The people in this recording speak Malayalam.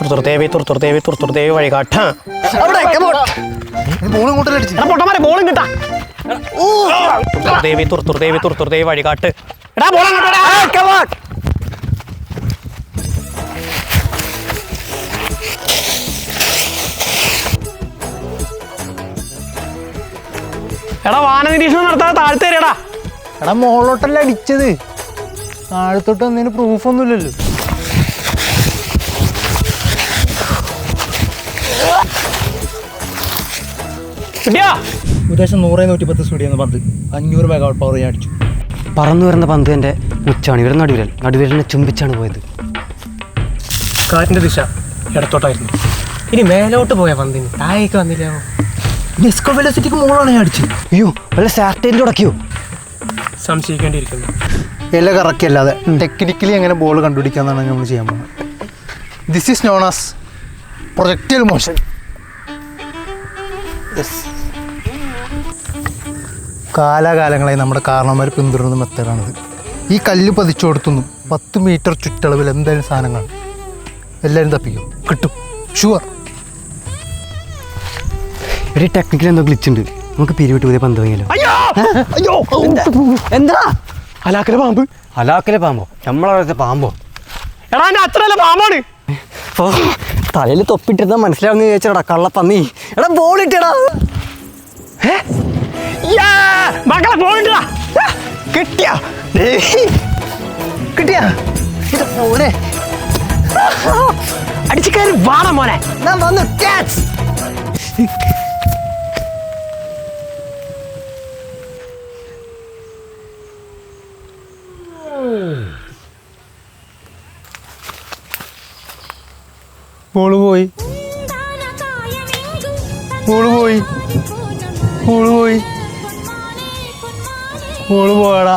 തുർത്തുർത്തേവി തുർത്തുർത്തേവി തുർത്തുർത്തേവി വഴികാട്ട. പൊട്ടന്മാരെ ബോളും കിട്ടാ തുർത്തുർത്തേവി തുർത്തുർത്തേവി തുർത്തുർത്തേവി വഴികാട്ട്. എടാ എടാ വാന നിരീക്ഷണം നടത്താതെ താഴ്ത്തു തരടാ എടാ മോളോട്ടല്ലേ അടിച്ചത്? താഴത്തോട്ട് വന്നതിന് പ്രൂഫ് ഉദ്ദേശം നൂറേ നൂറ്റി പത്ത് സ്പീഡിൽ പന്ത്. അഞ്ഞൂറ് മെഗാ പവർ ഞാൻ അടിച്ചു. പറന്നു വരുന്ന പന്ത് എന്റെ ഉച്ചാണ് ഇവരുടെ നടുവിരൽ. നടുവിരലിനെ ചുംബിച്ചാണ് പോയത്. കാറ്റിന്റെ ദിശ ഇടത്തോട്ടായിരുന്നു. ഇനി മേലോട്ട് പോയ പന്തിന് താഴേക്ക് വന്നില്ല? ഡിസ്കോ വെലോസിറ്റിക്ക് മുകളാണ് ഞാൻ അടിച്ചത്. അയ്യോ വല്ല സാറ്റലൈറ്റ് ഉടക്കിയോ? സംശയിക്കേണ്ടിയിരിക്കുന്നു. ഇല കറക്കല്ലാതെ ടെക്നിക്കലി എങ്ങനെ ബോൾ കണ്ടുപിടിക്കാന്നാണ് നമ്മൾ ചെയ്യാൻ പോകുന്നത്. This is known as projectile motion കാലാകാലങ്ങളായി നമ്മുടെ കാരണവന്മാർ പിന്തുടരുന്ന മെത്തേഡാണിത്. ഈ കല്ല് പതിച്ചു കൊടുത്തുനിന്നും പത്ത് മീറ്റർ ചുറ്റളവിൽ എന്തായാലും സാധനങ്ങൾ എല്ലാവരും തപ്പിക്കും. കിട്ടും. ഷുവർ ഒരു ടെക്നിക്കൽ എന്തോ ഗ്ലിച്ച് ഉണ്ട്. നമുക്ക് പിരിവിട്ട് പുതിയ പന്ത് വാങ്ങിയാലോ? അയ്യോ! എന്താ? അലാക്കല പാമ്പ്. അലാക്കലെ പാമ്പോ? നമ്മളവിടുത്തെ പാമ്പോ? എടാ അച്ഛനല്ല പാമ്പാണ്. ഓ തലയിൽ തൊപ്പിട്ടിരുന്ന മനസ്സിലാവുന്ന ചോദിച്ചടാ കള്ളപ്പന്നി. എടാ ബോളിട്ടടാ ഇട്ടടാ. യാ, മക്കളെ പോയിട്ടാ കിട്ടിയ. കിട്ടിയ. ഇത് പോലെ അടിച്ചു കയറി വാണ മോനെ. ഞാൻ വന്നു. ക്യാച്ച് ബോൾ പോയി. ബോൾ പോയി. ബോൾ പോയി. ബോൾ പോയടാ